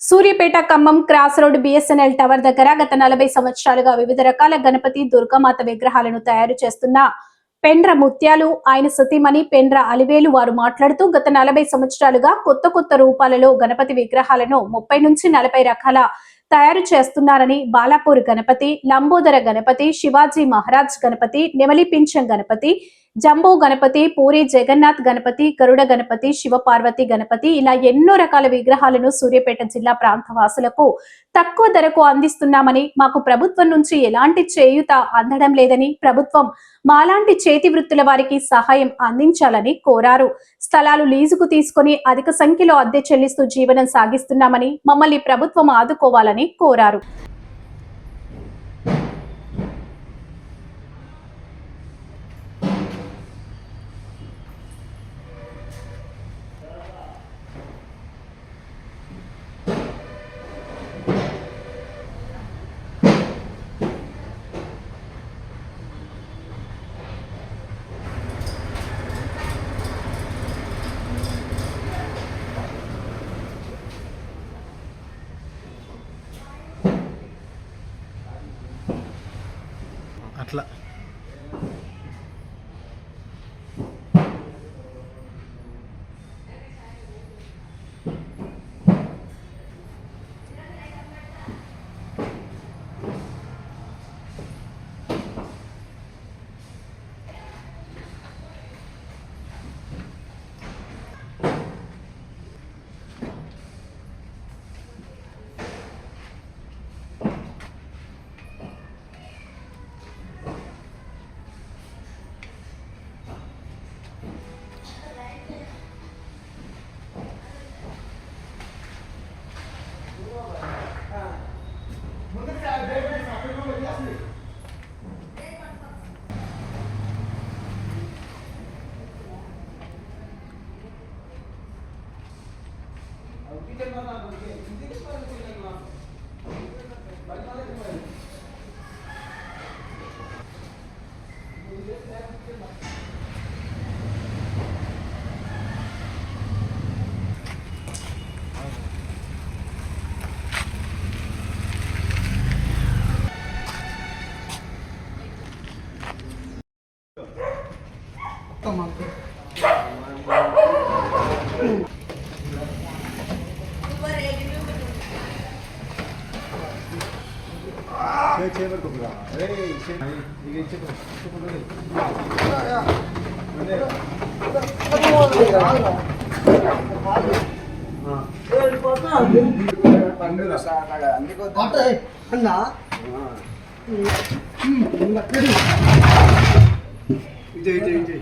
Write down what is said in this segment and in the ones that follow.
Suryapet Khammam cross road BSNL tower దగ్గర గత నలభై సంవత్సరాలుగా వివిధ రకాల గణపతి దుర్గామాత విగ్రహాలను తయారు చేస్తున్న పెండ్ర ముత్యాలు ఆయన సతీమణి పెండ్ర అలివేలు వారు మాట్లాడుతూ గత నలభై సంవత్సరాలుగా కొత్త కొత్త రూపాలలో గణపతి విగ్రహాలను ముప్పై నుంచి నలభై రకాల తయారు చేస్తున్నారని బాలాపూర్ గణపతి లంబోదర గణపతి శివాజీ మహారాజ్ గణపతి నెమలి పింఛం గణపతి జంబో గణపతి పూరి జగన్నాథ్ గణపతి గరుడ గణపతి శివపార్వతి గణపతి ఇలా ఎన్నో రకాల విగ్రహాలను సూర్యాపేట జిల్లా ప్రాంత వాసులకు తక్కువ ధరకు అందిస్తున్నామని మాకు ప్రభుత్వం నుంచి ఎలాంటి చేయూత అందడం లేదని ప్రభుత్వం మాలాంటి చేతి వృత్తుల వారికి సహాయం అందించాలని కోరారు. స్థలాలు లీజుకు తీసుకుని అధిక సంఖ్యలో అద్దె చెల్లిస్తూ జీవనం సాగిస్తున్నామని మమ్మల్ని ప్రభుత్వం ఆదుకోవాలని కోరారు. అట్లా Thank you. टेबल को बुला अरे इसे ये इसे को इसको बोलो ना या बोले अब वो ले रहा है हां ए पता है पन्ने रसा का अंदर को पता है अन्ना हां हम्म लकड़ी इजे इजे इजे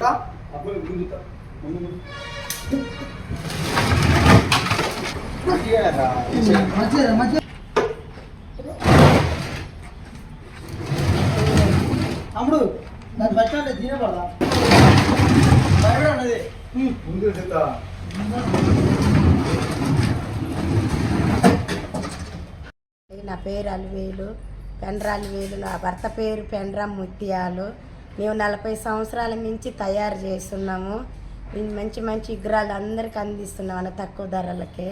का अब बोले गुंजता मम्मी मजे मजे తమ్ముడు దాని బట్టాలి తినబడదా భయపడ అన్నది నా పేరు అలివేలు. పెండ్ర అలివేలు నా భర్త పేరు పెండ్ర ముత్యాలు. మేము నలభై సంవత్సరాల నుంచి తయారు చేస్తున్నాము. మంచి మంచి విగ్రహాలు అందరికి అందిస్తున్నాం అన్న తక్కువ ధరలకే.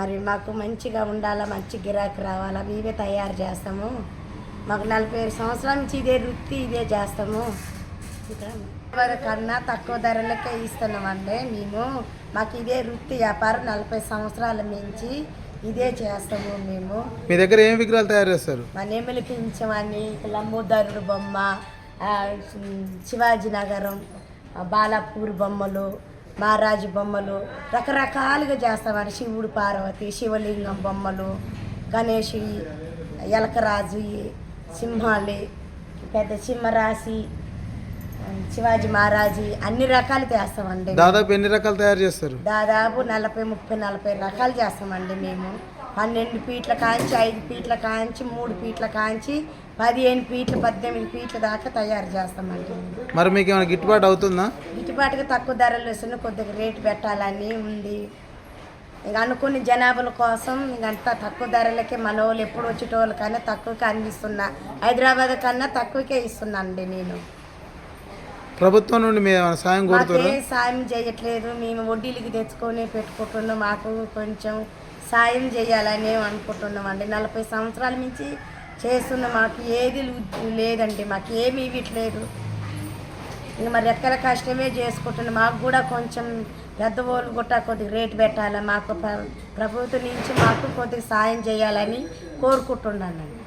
మరి మాకు మంచిగా ఉండాలా మంచి గిరాకీ రావాలా మేమే తయారు చేస్తాము. మాకు నలభై ఐదు సంవత్సరాల నుంచి ఇదే వృత్తి ఇదే చేస్తాము కన్నా తక్కువ ధరలకే ఇస్తున్నామండి మేము మాకు ఇదే వృత్తి వ్యాపారం నలభై సంవత్సరాల నుంచి ఇదే చేస్తాము మేము. మీ దగ్గర ఏం విగ్రహాలు తయారు చేస్తారు? మా నెమలి పింఛమని లంబోదరుడు బొమ్మ శివాజీ నగరం బాలాపూర్ బొమ్మలు మహారాజు బొమ్మలు రకరకాలుగా చేస్తామని శివుడు పార్వతి శివలింగం బొమ్మలు గణేష్ ఎలకరాజు సింహాలి పెద్ద సింహరాశి శివాజీ మహారాజు అన్ని రకాలు చేస్తామండి. దాదాపు ఎన్ని రకాలు తయారు చేస్తారు? దాదాపు నలభై ముప్పై నలభై రకాలు చేస్తామండి మేము. పన్నెండు ఫీట్ల కాంచి ఐదు ఫీట్ల కాంచి మూడు ఫీట్ల కాంచి పదిహేను ఫీట్లు పద్దెనిమిది ఫీట్ల దాకా తయారు చేస్తామండి మరి మీకు ఏమైనా గిట్టుబాటు అవుతుందా? గిట్టుబాటుగా తక్కువ ధరలు వస్తున్న కొద్దిగా రేటు పెట్టాలని ఉంది. ఇక అనుకున్న జనాభాల కోసం ఇంక అంతా తక్కువ ధరలకే మన వాళ్ళు ఎప్పుడు వచ్చేటోళ్ళు కన్నా తక్కువకే అందిస్తున్నా. హైదరాబాద్ కన్నా తక్కువకే ఇస్తున్నా అండి నేను. ప్రభుత్వం నుండి మేము సాయం కోరుతారా? సాయం చేయట్లేదు. మేము వడ్డీలకి తెచ్చుకొని పెట్టుకుంటున్నాం. మాకు కొంచెం సాయం చేయాలని అనుకుంటున్నాం అండి. నలభై సంవత్సరాల నుంచి చేస్తున్న మాకు ఏది లేదండి. మాకు ఏమీ ఇవ్వట్లేదు. ఇంక మరి రెక్కల కష్టమే చేసుకుంటున్నాం. మాకు కూడా కొంచెం పెద్దవాళ్ళు కూడా కొద్దిగా రేటు పెట్టాలి. మాకు ప్ర- ప్రభుత్వం నుంచి మాకు కొద్దిగా సాయం చేయాలని కోరుకుంటున్నానండి.